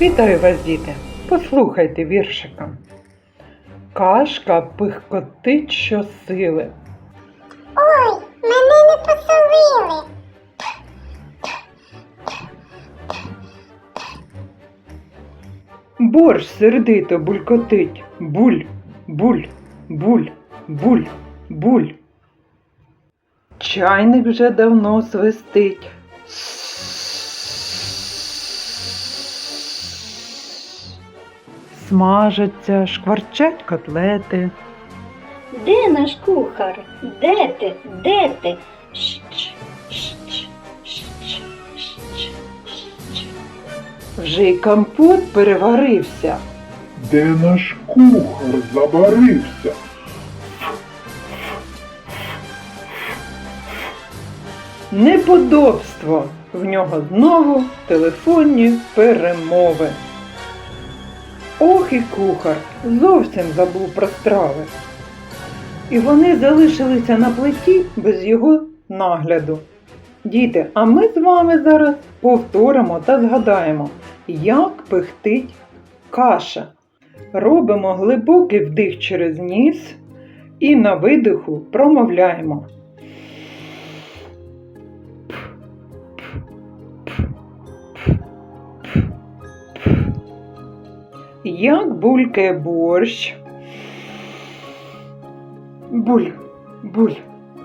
Вітаю вас, діти! Послухайте віршика. Кашка пихкотить щосили. Ой, мене не посолили. Борщ сердито булькотить. Буль, буль, буль, буль, буль. Чайник вже давно свистить. Смажаться, шкварчать котлети. Де наш кухар? Де ти? Де ти? Щ, щ, щ, щ, щ. Вже й компот переварився. Де наш кухар забарився? Неподобство. В нього знову телефонні перемови. Ох і кухар зовсім забув про страви. І вони залишилися на плиті без його нагляду. Діти, а ми з вами зараз повторимо та згадаємо, як пихтить каша. Робимо глибокий вдих через ніс і на видиху промовляємо. Як булькає борщ. Буль, буль,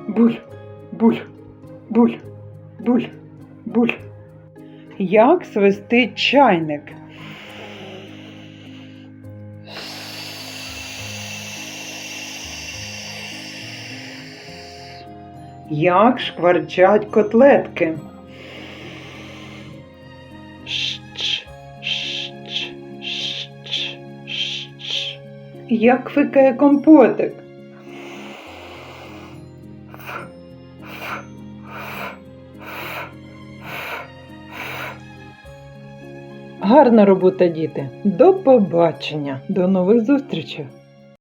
буль, буль, буль, буль, буль. Як свистить чайник. Як шкварчать котлетки. Як фикає компотик. Гарна робота, діти. До побачення, до нових зустрічей.